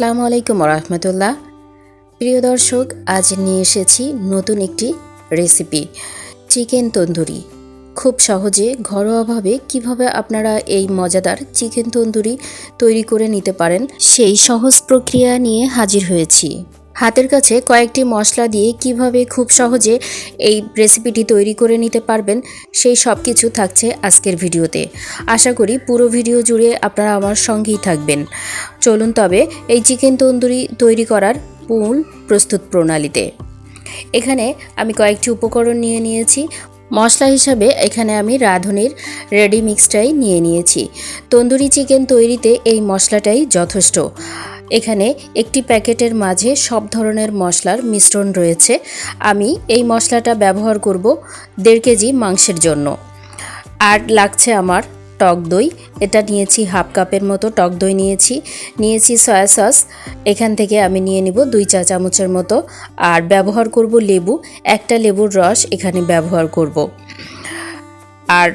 আসসালামু আলাইকুম রহমতুল্লাহ প্রিয় দর্শক, আজ নিয়ে এসেছি নতুন একটি রেসিপি, চিকেন তন্দুরি। খুব সহজে, ঘরোয়াভাবে কীভাবে আপনারা এই মজাদার চিকেন তন্দুরি তৈরি করে নিতে পারেন সেই সহজ প্রক্রিয়া নিয়ে হাজির হয়েছি। হাতের কাছে কয়েকটি মশলা দিয়ে কীভাবে খুব সহজে এই রেসিপিটি তৈরি করে নিতে পারবেন, সেই সব কিছু থাকছে আজকের ভিডিওতে। আশা করি পুরো ভিডিও জুড়ে আপনারা আমার সঙ্গেই থাকবেন। চলুন তবে এই চিকেন তন্দুরি তৈরি করার মূল প্রস্তুত প্রণালীতে। এখানে আমি কয়েকটি উপকরণ নিয়ে নিয়েছি। মশলা হিসাবে এখানে আমি রাঁধুনির রেডি মিক্সটাই নিয়ে নিয়েছি। তন্দুরি চিকেন তৈরিতে এই মশলাটাই যথেষ্ট। এখানে একটি প্যাকেটের মাঝে সব ধরনের মশলার মিশ্রণ রয়েছে। আমি এই মশলাটা ব্যবহার করব দেড় কেজি মাংসের জন্য। আর লাগছে আমার টক দই। এটা নিয়েছি হাফ কাপের মতো টক দই নিয়েছি। নিয়েছি সয়া সস। এখান থেকে আমি নিয়ে নিব দুই চা চামচের মতো। আর ব্যবহার করব লেবু। একটা লেবুর রস এখানে ব্যবহার করব। আর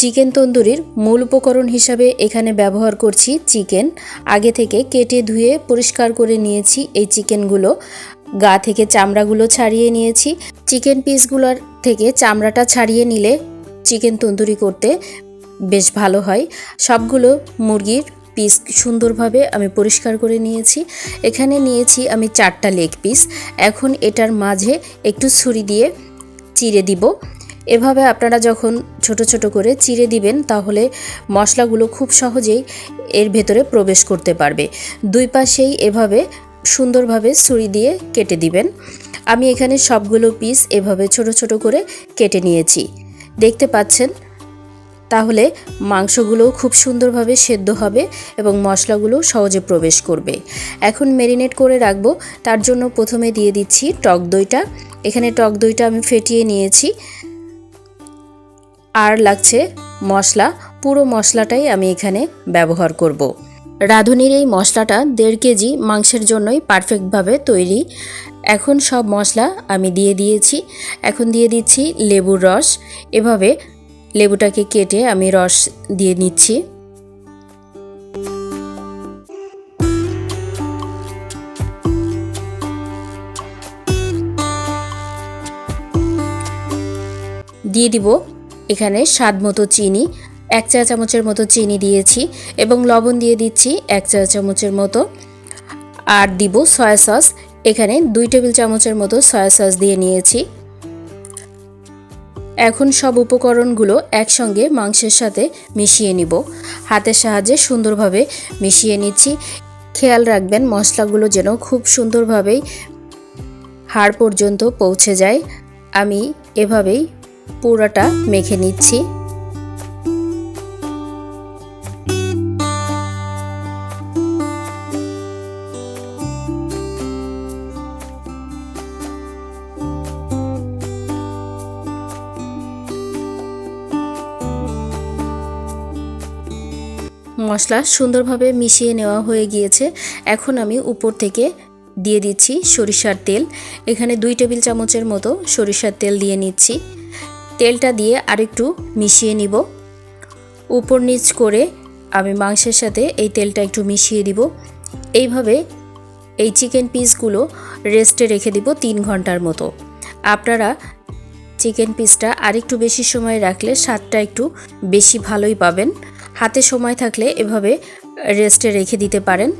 চিকেন তন্দুরির মূল উপকরণ হিসাবে এখানে ব্যবহার করছি চিকেন। আগে থেকে কেটে ধুয়ে পরিষ্কার করে নিয়েছি এই চিকেনগুলো। গা থেকে চামড়াগুলো ছাড়িয়ে নিয়েছি। চিকেন পিসগুলোর থেকে চামড়াটা ছাড়িয়ে নিলে চিকেন তন্দুরি করতে বেশ ভালো হয়। সবগুলো মুরগির পিস সুন্দরভাবে আমি পরিষ্কার করে নিয়েছি। এখানে নিয়েছি আমি চারটা লেগ পিস। এখন এটার মাঝে একটু ছুরি দিয়ে চিড়ে দিব। এভাবে আপনারা যখন ছোট ছোট করে চিড়ে দিবেন, তাহলে মশলাগুলো খুব সহজেই এর ভেতরে প্রবেশ করতে পারবে। দুই পাশেই এভাবে সুন্দরভাবে ছুরি দিয়ে কেটে দিবেন। আমি এখানে সবগুলো পিস এভাবে ছোট ছোট করে কেটে নিয়েছি। দেখতে পাচ্ছেন? তাহলে মাংসগুলোও খুব সুন্দরভাবে সেদ্ধ হবে এবং মশলাগুলো সহজে প্রবেশ করবে। এখন ম্যারিনেট করে রাখব। তার জন্য প্রথমে দিয়ে দিচ্ছি টক দইটা। এখানে টক দইটা আমি ফেটিয়ে নিয়েছি। আর লাগছে মশলা। পুরো মশলাটাই আমি এখানে ব্যবহার করব। রাঁধুনির এই মশলাটা দেড় কেজি মাংসের জন্যই পারফেক্টভাবে তৈরি। এখন সব মশলা আমি দিয়ে দিয়েছি। এখন দিয়ে দিচ্ছি লেবুর রস। এভাবে লেবুটাকে কেটে আমি রস দিয়ে নিচ্ছি। দিয়ে দিব এখানে স্বাদ মতো চিনি, এক চা চামচের মতো চিনি দিয়েছি এবং লবণ দিয়ে দিচ্ছি এক চা চামচের মতো। আর দিব সয়া সস, এখানে দুই টেবিল চামচের মতো সয়া সস দিয়ে নিয়েছি। এখন সব উপকরণগুলো একসঙ্গে মাংসের সাথে মিশিয়ে নিব। হাতের সাহায্যে সুন্দরভাবে মিশিয়ে নিচ্ছি। খেয়াল রাখবেন মশলাগুলো যেন খুব সুন্দরভাবেই হাড় পর্যন্ত পৌঁছে যায়। আমি এভাবেই পুরাটা মেখে নিচ্ছি। মশলা সুন্দরভাবে মিশিয়ে নেওয়া হয়ে গিয়েছে। এখন আমি উপর থেকে দিয়ে দিচ্ছি সরিষার তেল। এখানে দুই টেবিল চামচের মতো সরিষার তেল দিয়ে নিচ্ছি। তেলটা দিয়ে আরেকটু মিশিয়ে নিব। উপর নিচ করে আমি মাংসের সাথে এই তেলটা একটু মিশিয়ে দিব। এইভাবে এই চিকেন পিসগুলো রেস্টে রেখে দিব তিন ঘণ্টার মতো। আপনারা চিকেন পিসটা আরেকটু বেশি সময় রাখলে স্বাদটা একটু বেশি ভালোই পাবেন। হাতে সময় থাকলে এভাবে রেস্টে রেখে দিতে পারেন।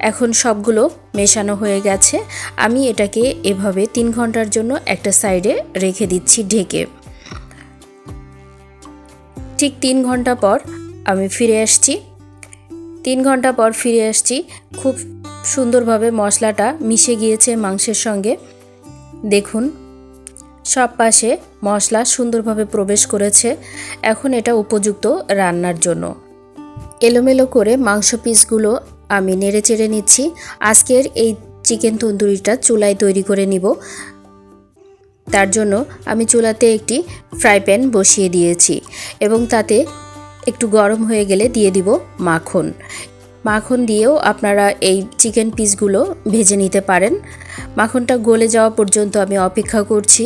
এখন সবগুলো মেশানো হয়ে গেছে। আমি এটাকে এভাবে তিন ঘণ্টার জন্য একটা সাইডে রেখে দিচ্ছি ঢেকে। ঠিক তিন ঘণ্টা পর আমি ফিরে আসছি। তিন ঘণ্টা পর ফিরে আসছি, খুব সুন্দরভাবে মশলাটা মিশে গিয়েছে মাংসের সঙ্গে। দেখুন, সব পাশে মশলা সুন্দরভাবে প্রবেশ করেছে। এখন এটা উপযুক্ত রান্নার জন্য। এলোমেলো করে মাংস পিসগুলো আমি নেড়ে চেড়ে নিচ্ছি। আজকের এই চিকেন তন্দুরিটা চুলায় তৈরি করে নিব। তার জন্য আমি চুলাতে একটি ফ্রাই প্যান বসিয়ে দিয়েছি এবং তাতে একটু গরম হয়ে গেলে দিয়ে দিব মাখন। মাখন দিয়েও আপনারা এই চিকেন পিসগুলো ভেজে নিতে পারেন। মাখনটা গলে যাওয়া পর্যন্ত আমি অপেক্ষা করছি।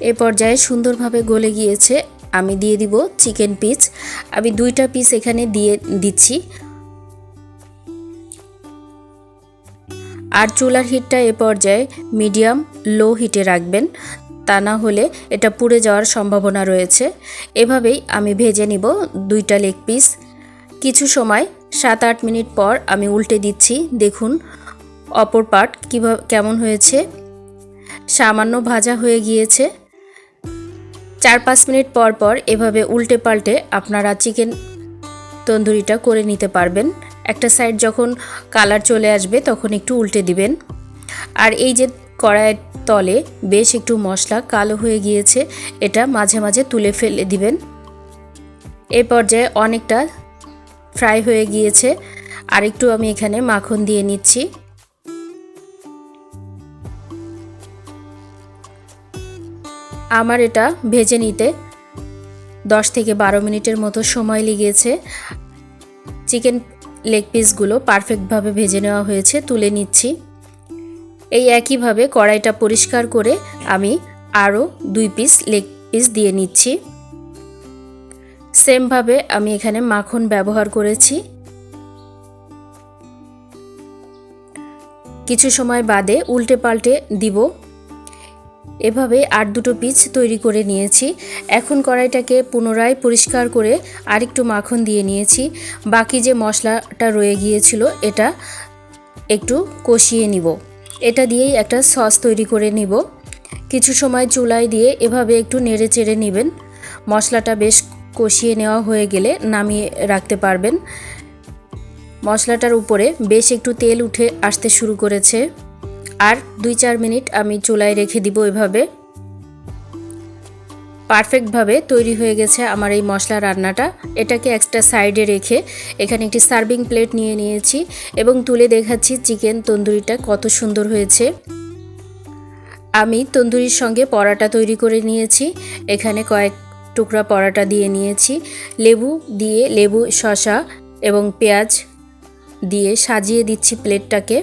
এ পর্যায়ে সুন্দরভাবে গলে গিয়েছে। আমি দিয়ে দিব চিকেন পিস। আমি দুইটা পিস এখানে দিয়ে দিচ্ছি। আর চুলার হিটটা এ পর্যায়ে মিডিয়াম লো হিটে রাখবেন। তা না হলে এটা পুড়ে যাওয়ার সম্ভাবনা রয়েছে। এভাবেই আমি ভেজে নিব দুইটা লেগ পিস। কিছু সময় সাত আট মিনিট পর আমি উল্টে দিচ্ছি। দেখুন, অপর পার্ট কীভাবে কেমন হয়েছে? সামান্য ভাজা হয়ে গিয়েছে। চার পাঁচ মিনিট পর পর এভাবে উল্টে পাল্টে আপনারা চিকেন তন্দুরিটা করে নিতে পারবেন। একটা সাইড যখন কালার চলে আসবে তখন একটু উল্টে দিবেন। আর এই যে কড়াইয়ের তলে বেশ একটু মশলা কালো হয়ে গিয়েছে, এটা মাঝে মাঝে তুলে ফেলে দিবেন। এই পর্যায়ে অনেকটা ফ্রাই হয়ে গিয়েছে। আর একটু আমি এখানে মাখন দিয়ে নিচ্ছি। আমার এটা ভেজে নিতে। দশ থেকে বারো মিনিটের মতো সময় লেগেছে। চিকেন লেগ পিসগুলো পারফেক্টভাবে ভেজে নেওয়া হয়েছে, তুলে নিচ্ছি। এই একইভাবে কড়াইটা পরিষ্কার করে আমি আরও দুই পিস লেগ পিস দিয়ে নিচ্ছি। সেমভাবে আমি এখানে মাখন ব্যবহার করেছি। কিছু সময় বাদে উল্টে পাল্টে দিব এভাবে আর দুটো পিস তৈরি করে নিয়েছি। এখন কড়াইটাকে পুনরায় পরিষ্কার করে আরেকটু মাখন দিয়ে নিয়েছি। বাকি যে মশলাটা রয়ে গিয়েছিল, এটা একটু কষিয়ে নিব। এটা দিয়েই একটা সস তৈরি করে নিব। কিছু সময় চুলায় দিয়ে এভাবে একটু নেড়ে চেড়ে নেবেন। মশলাটা বেশ কষিয়ে নেওয়া হয়ে গেলে নামিয়ে রাখতে পারবেন। মশলাটার উপরে বেশ একটু তেল উঠে আসতে শুরু করেছে। আর দুই চার মিনিট আমি চুলায় রেখে দিব এভাবে। পারফেক্টভাবে তৈরি হয়ে গেছে আমার এই মশলা রান্নাটা। এটাকে একটা সাইডে রেখে এখানে একটি সার্ভিং প্লেট নিয়ে নিয়েছি এবং তুলে দেখাচ্ছি চিকেন তন্দুরিটা কত সুন্দর হয়েছে। আমি তন্দুরির সঙ্গে পরাটা তৈরি করে নিয়েছি। এখানে কয়েক টুকরা পরাটা দিয়ে নিয়েছি। লেবু দিয়ে লেবু শশা এবং পেঁয়াজ দিয়ে সাজিয়ে দিচ্ছি প্লেটটাকে।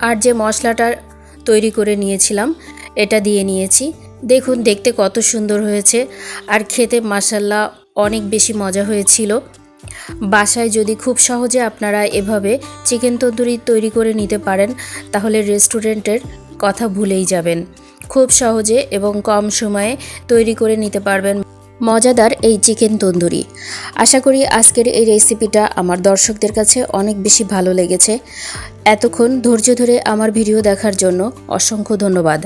আর যে মশলাটা তৈরি করে নিয়েছিলাম, এটা দিয়ে নিয়েছি। দেখুন, দেখতে কত সুন্দর হয়েছে। আর খেতে মাসাল্লা অনেক বেশি মজা হয়েছিল। বাসায় যদি খুব সহজে আপনারা এভাবে চিকেন তন্দুরি তৈরি করে নিতে পারেন, তাহলে রেস্টুরেন্টের কথা ভুলেই যাবেন। খুব সহজে এবং কম সময়ে তৈরি করে নিতে পারবেন মজাদার এই চিকেন তন্দুরি। আশা করি আজকের এই রেসিপিটা আমার দর্শকদের কাছে অনেক বেশি ভালো লেগেছে। এতক্ষণ ধৈর্য ধরে আমার ভিডিও দেখার জন্য অসংখ্য ধন্যবাদ।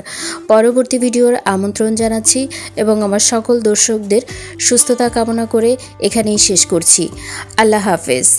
পরবর্তী ভিডিওর আমন্ত্রণ জানাচ্ছি এবং আমার সকল দর্শকদের সুস্থতা কামনা করে এখানেই শেষ করছি। আল্লাহ হাফেজ।